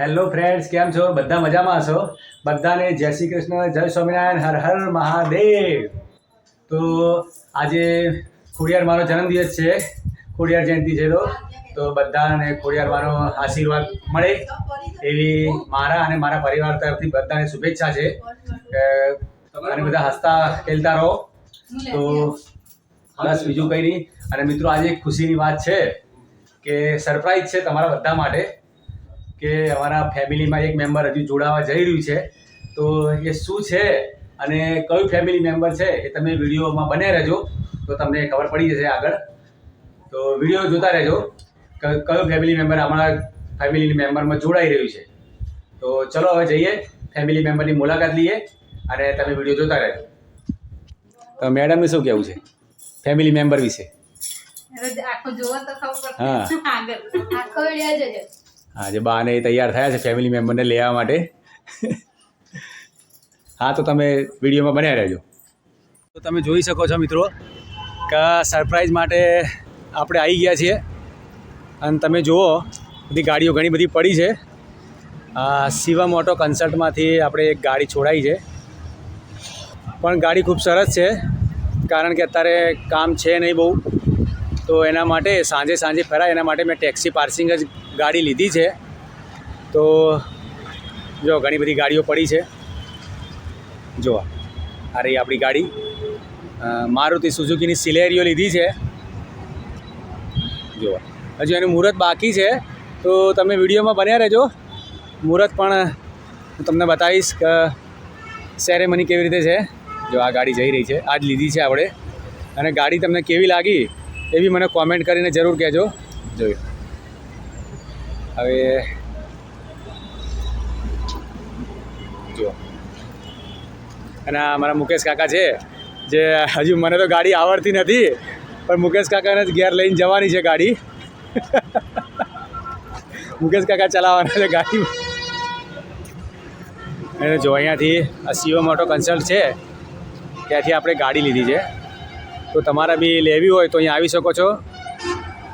Hello friends કેમ છો? બધા મજામાં હશો? બધાને જય શ્રી કૃષ્ણ, જય સ્વામિનારાયણ, હર હર મહાદેવ. તો આજે ખોડિયાર મારો જન્મદિવસ છે. ખોડિયાર જયંતિ છે તો. તો બધાને ખોડિયાર મારો આશીર્વાદ મળે એવી મારા અને મારા પરિવાર તરફથી બધાને શુભેચ્છા છે. અને બધા હસતા ખેલતા રહો. તો બસ બીજું કંઈ નહીં. અને મિત્રો, આજે એક ખુશીની વાત છે કે સરપ્રાઈઝ છે તમારા બધા માટે. કે અમારા ફેમિલીમાં એક મેમ્બર હજુ જોડાવા જઈ રહ્યું છે. તો એ શું છે અને કયું ફેમિલી મેમ્બર છે એ તમે વિડીયોમાં બને રહેજો. તો તમને ખબર પડી જશે આગળ. તો વીડિયો જોતા રહેજો. કયું ફેમિલી મેમ્બર અમારા ફેમિલી મેમ્બરમાં જોડાઈ રહ્યું છે. તો ચલો હવે જઈએ ફેમિલી મેમ્બરની મુલાકાત લઈએ અને તમે વીડિયો જોતા રહેજો. તો મેડમને શું કહેવું છે? ફેમિલી મેમ્બર વિશે. આખો જોવો તો ખબર હા. આખો વીડિયો જોજો. હા, જે બા ને એ તૈયાર થયા છે ફેમિલી મેમ્બરને લેવા માટે. હા, તો તમે વિડીયોમાં બન્યા રહેજો. તો તમે જોઈ શકો છો મિત્રો કે સરપ્રાઈઝ માટે આપણે આવી ગયા છીએ. અને તમે જુઓ, બધી ગાડીઓ ઘણી બધી પડી છે. શિવમ ઓટો કન્સલ્ટમાંથી આપણે એક ગાડી છોડાઈ છે. પણ ગાડી ખૂબ સરસ છે, કારણ કે અત્યારે કામ છે નહીં બહુ. તો એના માટે સાંજે સાંજે ફરાય, એના માટે મેં ટેક્સી પાર્સિંગ જ ગાડી લીધી છે. તો જો ઘણી બધી ગાડીઓ પડી છે. જો, આ રહી આપણી ગાડી. મારુતિ સુઝુકીની સિલેરીઓ લીધી છે. જો, હજુ એનું મુહૂર્ત બાકી છે. તો તમે વિડીયોમાં બન્યા રહેજો. મુહૂર્ત પણ હું તમને બતાવીશ કે સેરેમની કેવી રીતે છે. જો, આ ગાડી જઈ રહી છે. આજ લીધી છે આપણે. અને ગાડી તમને કેવી લાગી? એ બી મને કોમેન્ટ કરીને જરૂર કહેજો. જોયું હવે જો. અને આ મારા મુકેશ કાકા છે જે હજુ મને તો ગાડી આવડતી નથી પણ મુકેશ કાકાને જ ઘેર લઈને જવાની છે ગાડી. મુકેશ કાકા ચલાવવાના છે ગાડી અને જો અહીંયાથી આ સીઓ મોટો કન્સલ્ટ છે ત્યાંથી આપણે ગાડી લીધી છે. તો તમારે બી લેવી હોય તો અહીંયા આવી શકો છો.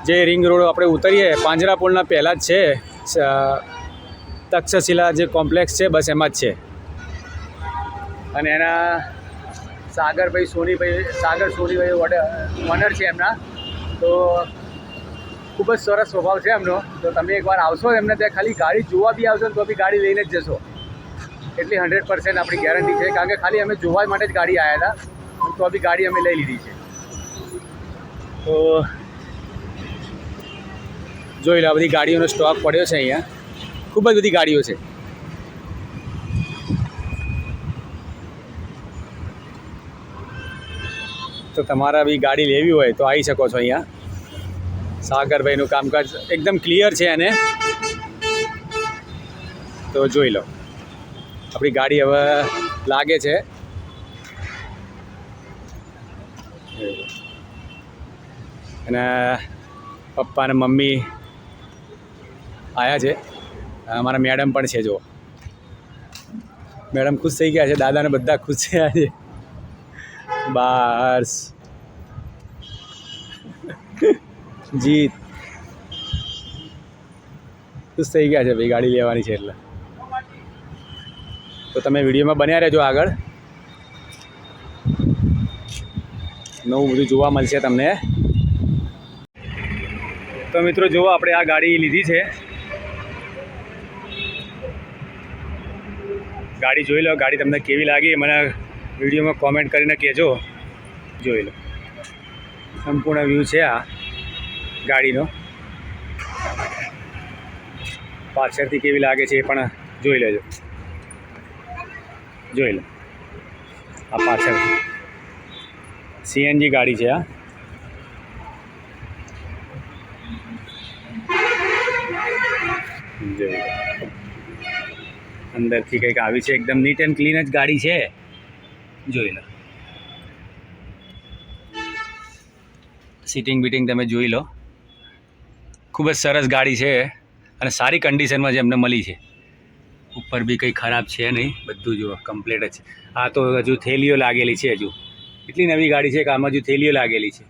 જે રિંગ રોડ આપણે ઉતરીએ પાંજરાપોળના પહેલાં જ છે. તક્ષશિલા જે કોમ્પ્લેક્સ છે, બસ એમાં જ છે. અને એના સાગરભાઈ સોનીભાઈ, સાગર સોનીભાઈ ઓનર છે એમના. તો ખૂબ જ સરસ સ્વભાવ છે એમનો. તો તમે એકવાર આવશો એમને ત્યાં, ખાલી ગાડી જોવા બી આવશો તો બી ગાડી લઈને જ જશો. એટલી હંડ્રેડ પર્સન્ટ આપણી ગેરંટી છે. કારણ કે ખાલી અમે જોવા માટે જ ગાડી આવ્યા હતા. તો બી ગાડી અમે લઈ લીધી છે. તો જોઈ લો બધી ગાડીઓનો સ્ટોક પડ્યો છે અહીંયા. ખૂબ જ બધી ગાડીઓ છે. તો તમારા બી ગાડી લેવી હોય તો આવી શકો છો અહીંયા. સાગરભાઈનું કામકાજ એકદમ ક્લિયર છે અને તો જોઈ લો. આપણી ગાડી હવે લાગે છે. અને, પપ્પા અને મમ્મી આવ્યા છે. અમારા મેડમ પણ છે જો મેડમ ખુશ થઈ ગયા છે દાદાને બધા ખુશ છે. આજે બસ. જીત. ખુશ થઈ ગયા છે ભાઈ, ગાડી લેવાની છે એટલે. તો તમે વિડીયોમાં બન્યા રહેજો આગળ. નવું બધું જોવા મળશે તમને. મિત્રો જુઓ, આપણે આ ગાડી લીધી છે. ગાડી જોઈ લો, ગાડી તમને કેવી લાગી? મને વિડીયોમાં કોમેન્ટ કરીને કહેજો. જોઈ લો. સંપૂર્ણ વ્યૂ છે આ ગાડીનો. પાછળથી કેવી લાગે છે એ પણ જોઈ લેજો. જોઈ લો. આ પાછળ સીએનજી ગાડી છે આ. લો અંદરથી કંઈક આવી છે, એકદમ નીટ એન્ડ ક્લીન જ ગાડી છે. જોઈ લો. સિટિંગ બીટિંગ તમે જોઈ લો. ખૂબ જ સરસ ગાડી છે અને સારી કન્ડિશનમાં જે એમને મળી છે. ઉપર બી કંઈ ખરાબ છે નહીં, બધું જો કમ્પ્લીટ જ છે. આ તો હજુ થેલીઓ લાગેલી છે હજુ. એટલી નવી ગાડી છે કે આમાં હજુ થેલીઓ લાગેલી છે.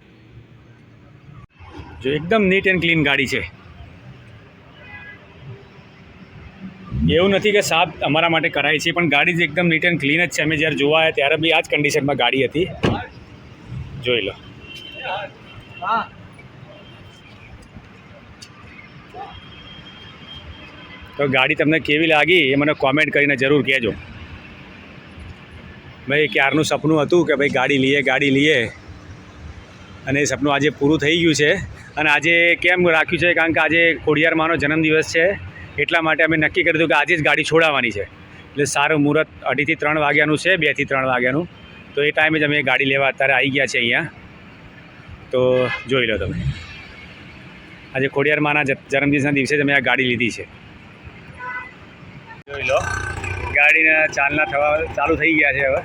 જો એકદમ નીટ એન્ડ ક્લીન ગાડી છે. એવું નથી કે સાફ અમારા માટે કરાય છે, પણ ગાડી જ એકદમ નીટ એન્ડ ક્લીન જ છે. અમે જ્યારે જોવા આવ્યા ત્યારે બી આ જ કન્ડિશનમાં ગાડી હતી. જોઈ લો. તો ગાડી તમને કેવી લાગી એ મને કોમેન્ટ કરીને જરૂર કહેજો. ભાઈ, ક્યારનું સપનું હતું કે ભાઈ ગાડી લઈએ ગાડી લઈએ? અને એ સપનું આજે પૂરું થઈ ગયું છે. અને આજે કેમ રાખ્યું છે? કારણ કે આજે ખોડિયારમાંનો જન્મદિવસ છે. એટલા માટે અમે નક્કી કર્યું હતું કે આજે જ ગાડી છોડાવવાની છે. એટલે સારું મુહૂર્ત અઢીથી ત્રણ વાગ્યાનું છે, બેથી ત્રણ વાગ્યાનું. તો એ ટાઈમે જ અમે ગાડી લેવા અત્યારે આવી ગયા છે અહીંયા. તો જોઈ લો તમે. આજે ખોડિયાર માના જન્મદિવસના દિવસે જ અમે આ ગાડી લીધી છે. જોઈ લો. ગાડીના ચાલના થવા, ચાલુ થઈ ગયા છે હવે.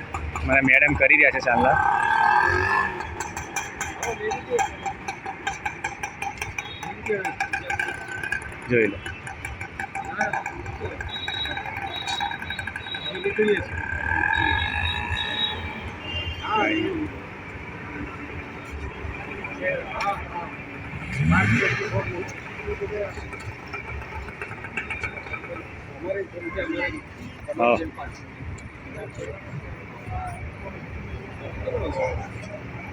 મને મેડમ કરી રહ્યા છે ચાલના. જોઈ લો. હા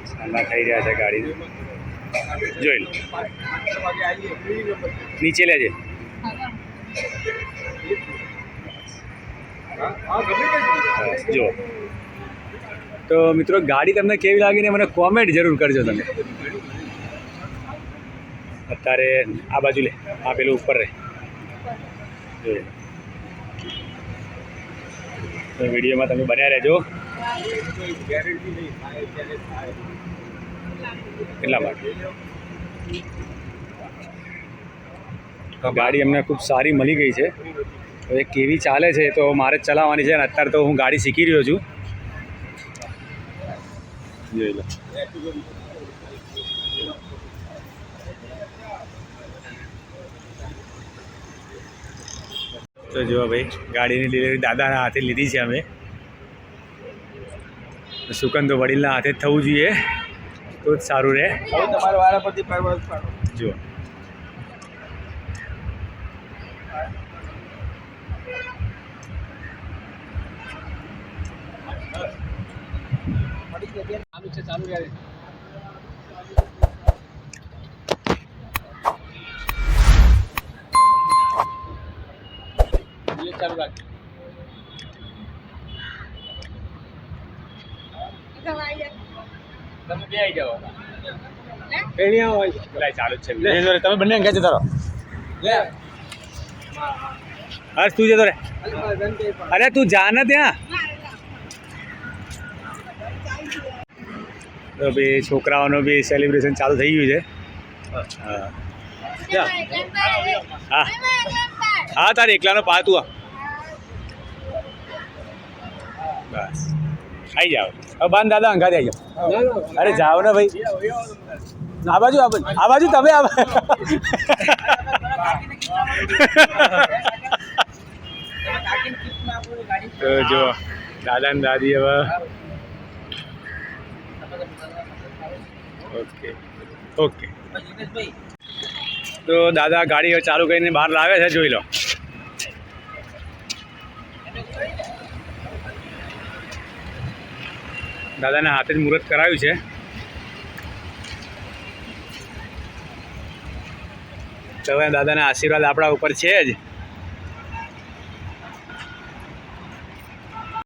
ચાલના થઈ રહ્યા છે ગાડી જોઈ લો નીચે લેજે બસ, જો. તો મિત્રો, ગાડી તમને કેવી લાગીને મને કોમેન્ટ જરૂર કરજો તમે. અત્યારે આ બાજુ લે, આ પેલું ઉપર રહે તો વિડીયોમાં તમે બન્યા રહેજો. એટલા માટે. ગાડી અમને ખૂબ સારી મળી ગઈ છે. હવે કેવી ચાલે છે તો મારે જ ચલાવવાની છે અને અત્યારે તો હું ગાડી શીખી રહ્યો છું. તો જુઓ ભાઈ ગાડીની ડિલિવરી દાદાના હાથે લીધી છે અમે. સુકન તો વડીલના હાથે જ થવું જોઈએ. તો જ સારું રહે. તમારે વાળા પરથી પરવાસ પાડો જુઓ ચાલુ છે તમે બે આવી જાઓ છે તમે બંને અંગે જતા રહો હર્ષ તું જતો રે અરે તું જા ને ત્યાં. તો બી છોકરાઓનું બી સેલિબ્રેશન ચાલુ થઈ ગયું છે. હા. હા. હા તારે એકલાનો પા તું આ. બસ. આવી જાઓ હવે. બાન દાદા અંગાથી આવી જાઓ. અરે જાઓ ને ભાઈ. આ બાજુ આ બાજુ. આ બાજુ તમે આ તો જો દાદા ને દાદી હવે ઓકે. ઓકે. તો દાદા ગાડી ચાલુ કરીને બહાર લાવે છે, જોઈ લો. દાદાને હાથે જ મુહૂર્ત કરાવ્યું છે. તો દાદાના આશીર્વાદ આપણા ઉપર છે જ.